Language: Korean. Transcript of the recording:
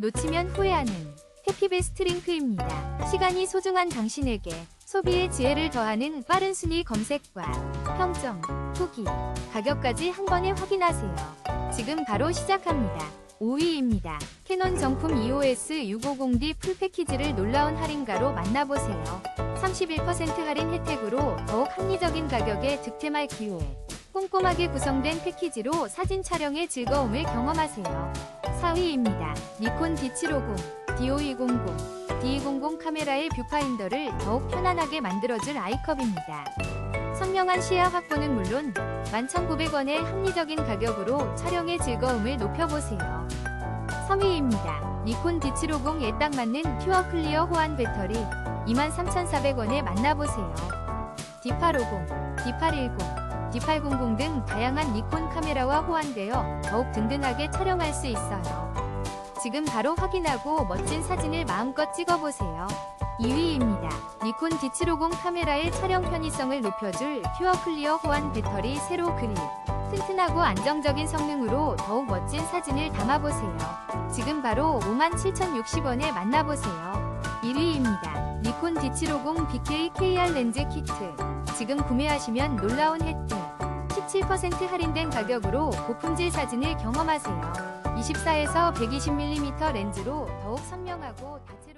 놓치면 후회하는 해피베스트 링크입니다. 시간이 소중한 당신에게 소비의 지혜를 더하는 빠른 순위 검색과 평점, 후기, 가격까지 한 번에 확인하세요. 지금 바로 시작합니다. 5위입니다. 캐논 정품 EOS 650D 풀 패키지를 놀라운 할인가로 만나보세요. 31% 할인 혜택으로 더욱 합리적인 가격에 득템할 기회. 꼼꼼하게 구성된 패키지로 사진 촬영의 즐거움을 경험하세요. 4위입니다. 니콘 D750, D5200, D200 카메라의 뷰파인더를 더욱 편안하게 만들어줄 아이컵입니다. 선명한 시야 확보는 물론 11,900원의 합리적인 가격으로 촬영의 즐거움을 높여보세요. 3위입니다. 니콘 D750에 딱 맞는 퓨어 클리어 호환 배터리 23,400원에 만나보세요. D850, D810, D800 등 다양한 니콘 카메라와 호환되어 더욱 든든하게 촬영할 수 있어요. 지금 바로 확인하고 멋진 사진을 마음껏 찍어보세요. 2위입니다. 니콘 D750 카메라의 촬영 편의성을 높여줄 퓨어 클리어 호환 배터리 세로 그립. 튼튼하고 안정적인 성능으로 더욱 멋진 사진을 담아보세요. 지금 바로 57,060원에 만나보세요. 1위입니다. 니콘 D750 BK KR 렌즈 키트. 지금 구매하시면 놀라운 혜택. 17% 할인된 가격으로 고품질 사진을 경험하세요. 24에서 120mm 렌즈로 더욱 선명하고 다채로운